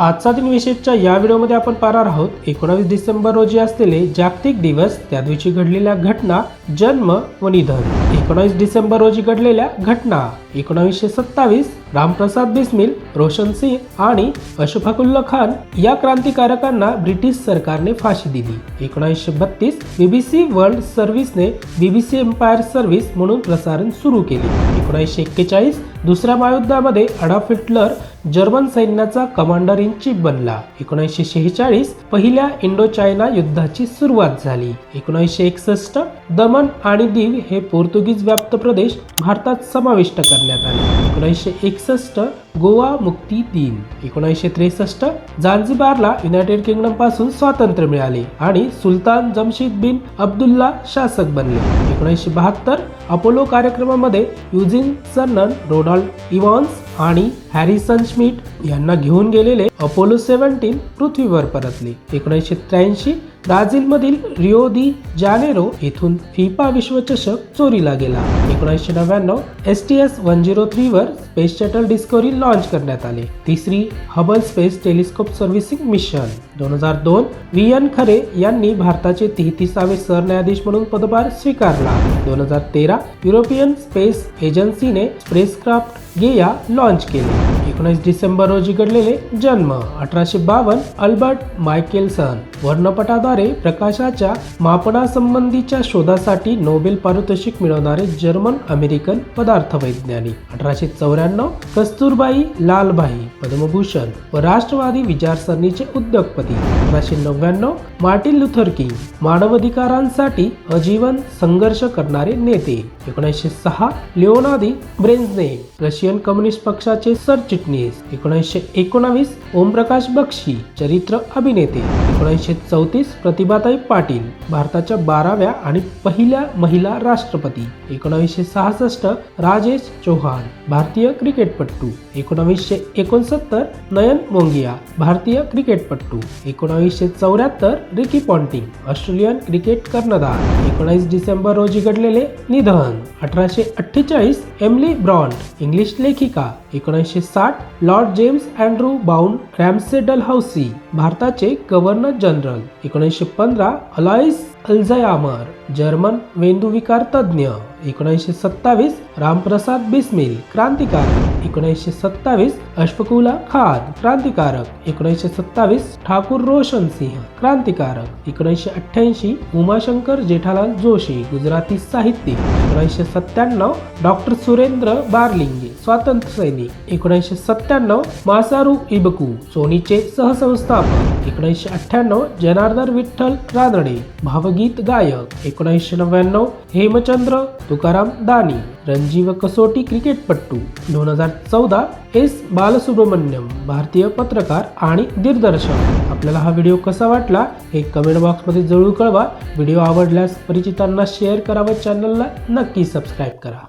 आजचा दिन विशेषच्या या व्हिडिओमध्ये आपण पाहणार आहोत एकोणावीस डिसेंबर रोजी असलेले जागतिक दिवस त्या दिवशी घडलेल्या घटना जन्म व निधन. एकोणावीस डिसेंबर रोजी घडलेल्या घटना एकोणावीसशे सत्तावीस रामप्रसाद बिस्मिल रोशन सिंग आणि अशफाकुल्ला खान या क्रांतिकारकांना ब्रिटिश सरकारने फाशी दिली. एकोणीसशे बत्तीस बीबीसी वर्ल्ड सर्व्हिसने बीबीसी एम्पायर सर्व्हिस म्हणून प्रसारण सुरू केले. एकोणीसशे एक्केचाळीस दुसऱ्या महायुद्धामध्ये अडाफ हिटलर जर्मन सैन्याचा कमांडर इन चीफ बनला. एकोणीसशे शेहेचाळीस पहिल्या इंडो चायना युद्धाची सुरुवात झाली. एकोणीसशे एकसष्ट दमन आणि दीव हे पोर्तुगीज व्याप्त प्रदेश भारतात समाविष्ट करण्यात आले. एकोणीसशे एकसष्ट गोवा मुक्ती दिन एकोणीसशे त्रेसष्ट झांझिबारला युनायटेड किंगडमपासून स्वातंत्र्य मिळाले आणि सुलतान जमशीद बिन अब्दुल्ला शासक बनले. एकोणीसशे बहात्तर अपोलो कार्यक्रमामध्ये युजिन सन्नन रोनाल्ड इव्हॉन्स आणि हॅरिसन स्मिथ यांना घेऊन गेलेले अपोलो सेव्हन्टीन पृथ्वीवर परतले. एकोणीसशे त्र्याऐंशी ब्राझीलमधील रिओ दी जानेरो येथून फिफा विश्वचषक चोरीला गेला. एकोणीसशे नव्याण्णव S T S one zero थ्रीवर space shuttle Discovery launch करण्यात आले. तिसरी Hubble space telescope servicing mission दोन हजार दोन व्ही एन खरे यांनी भारताचे तेहतीसावे सरन्यायाधीश म्हणून पदभार स्वीकारला. दोन हजार तेरा युरोपियन स्पेस एजन्सीने स्पेसक्राफ्ट गेया लॉन्च केले. एकोणीस डिसेंबर रोजी घडलेले जन्म. अठराशे बावन्न अल्बर्ट मायकेलसन वर्णपटाद्वारे प्रकाशाच्या मापनासंबंधीच्या शोधासाठी नोबेल पारितोषिक मिळवणारे जर्मन अमेरिकन पदार्थ वैज्ञानिक अठराशे चौऱ्याण्णव कस्तुरबाई लालबाई पद्मभूषण व राष्ट्रवादी विचारसरणीचे उद्योगपती. अठराशे नव्याण्णव मार्टिन लुथर किंग मानवाधिकारांसाठी आजीवन संघर्ष करणारे नेते. एकोणीसशे सहा लिओनादी ब्रेन्झने रशियन कम्युनिस्ट पक्षाचे सरचिटणीस एकोणीसशे एकोणावीस ओमप्रकाश बक्षी चरित्र अभिनेते. एकोणीसशे चौतीस प्रतिभाताई पाटील भारताच्या बाराव्या आणि पहिल्या महिला राष्ट्रपती. एकोणावीसशे सहासष्ट राजेश चौहान भारतीय क्रिकेटपटू. एकोणावीसशे एकोणसत्तर नयन मोंगिया भारतीय क्रिकेटपटू. एकोणावीसशे चौऱ्याहत्तर रिकी पॉन्टिंग ऑस्ट्रेलियन क्रिकेट कर्णधार. एकोणावीस डिसेंबर रोजी घडलेले निधन. अठराशे अठ्ठेचाळीस एमली ब्रॉन्ट इंग्लिश लेखिका. एकोणीसशे साठ Lord James Andrew Broun Ramsay Dalhousie भारताचे गव्हर्नर जनरल. एकोणीसशे पंधरा अलाइस अल्झयामर जर्मन मेंदूविकार तज्ज्ञ. एकोणीसशे सत्तावीस रामप्रसाद बिस्मिल क्रांतिकारक. एकोणीसशे सत्तावीस अश्फकुला खान क्रांतिकारक. एकोणीसशे सत्तावीस ठाकूर रोशन सिंह क्रांतिकारक. एकोणीसशे अठ्ठ्याऐंशी उमाशंकर जेठालाल जोशी गुजराती साहित्यिक. एकोणीसशे सत्त्याण्णव डॉक्टर सुरेंद्र बारलिंगे. स्वातंत्र्य सैनिक एकोणीसशे सत्त्याण्णव मासारू इबकू सोनीचे सहसंस्थापक एकोणीसशे अठ्ठ्याण्णव जनार्दन विठ्ठल रानडे भावगीत गायक एकोणीसशे नव्याण्णव हेमचंद्र तुकाराम दानी रणजीव कसोटी क्रिकेटपट्टू दोन हजार चौदा एस बालसुब्रमण्यम भारतीय पत्रकार आणि दिग्दर्शक. आपल्याला हा व्हिडिओ कसा वाटला हे कमेंट बॉक्समध्ये जरूर कळवा. व्हिडिओ आवडल्यास परिचितांना शेअर करा व चॅनलला नक्की सबस्क्राईब करा.